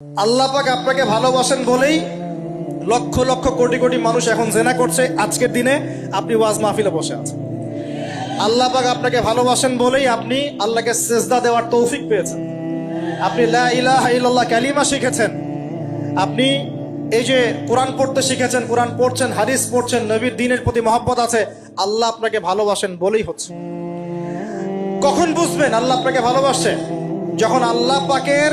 আল্লাহ পাক আপনাকে ভালোবাসেন বলেই লক্ষ লক্ষ কোটি কোটি মানুষ এখন জেনা করছে আজকের দিনে আপনি ওয়াজ মাহফিলে বসে আছেন। আল্লাহ পাক আপনাকে ভালোবাসেন বলেই আপনি আল্লাহকে সেজদা দেওয়ার তৌফিক পেয়েছেন। আপনি লা কালিমা শিখেছেন। আপনি এই যে কোরআন পড়তে শিখেছেন, কোরআন পড়ছেন, হাদিস পড়ছেন, নবীর দিনের প্রতি মহব্বত আছে, আল্লাহ আপনাকে ভালোবাসেন বলেই হচ্ছে। কখন বুঝবেন আল্লাহ আপনাকে ভালোবাসে যখন আল্লাহ পাকের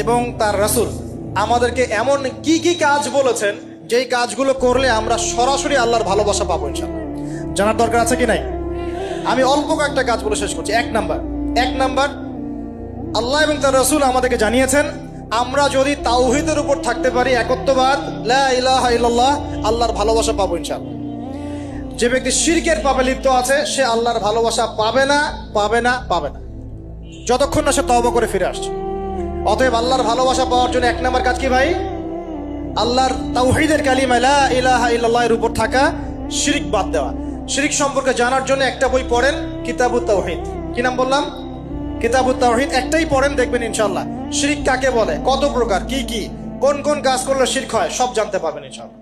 এবং তার রাসূল আমাদেরকে এমন কি কি কাজ বলেছেন, যেই কাজগুলো করলে আমরা সরাসরি আল্লাহর ভালোবাসা পাবো ইনশাল্লাহ জানার দরকার আছে কি নাই? আমি অল্প কয়েকটা কাজ বলে শেষ করছি। এক নাম্বার এক নাম্বার, আল্লাহ এবং তার রসুল আমাদেরকে জানিয়েছেন, আমরা যদি তাওহিদের উপর থাকতে পারি একত্ববাদ, লা ইলাহা আল্লাহর ভালোবাসা পাবো ইনশাল্লাহ যে ব্যক্তি শিরকের পাবে লিপ্ত আছে, সে আল্লাহর ভালোবাসা পাবে না পাবে না পাবে না। যতক্ষণ না সে তওবা করে ফিরে আসছে। অতএব আল্লাহর ভালোবাসা পাওয়ার জন্য এক নম্বর কাজ কি ভাই? আল্লাহর তাওহীদের কালিমা লা ইলাহা ইল্লাল্লাহ এর উপর থাকা শিরিক বাদ দেওয়া। শিরিক সম্পর্কে জানার জন্য একটা বই পড়েন কিতাবুত তাওহীদ। কি নাম বললাম? কিতাবুত তাওহীদ একটাই পড়েন, দেখবেন ইনশাআল্লাহ। শিরিক কাকে বলে? কত প্রকার? কি কি? কোন কোন কাজ করলে শিরক হয়? সব জানতে পারবেন ইনশাআল্লাহ।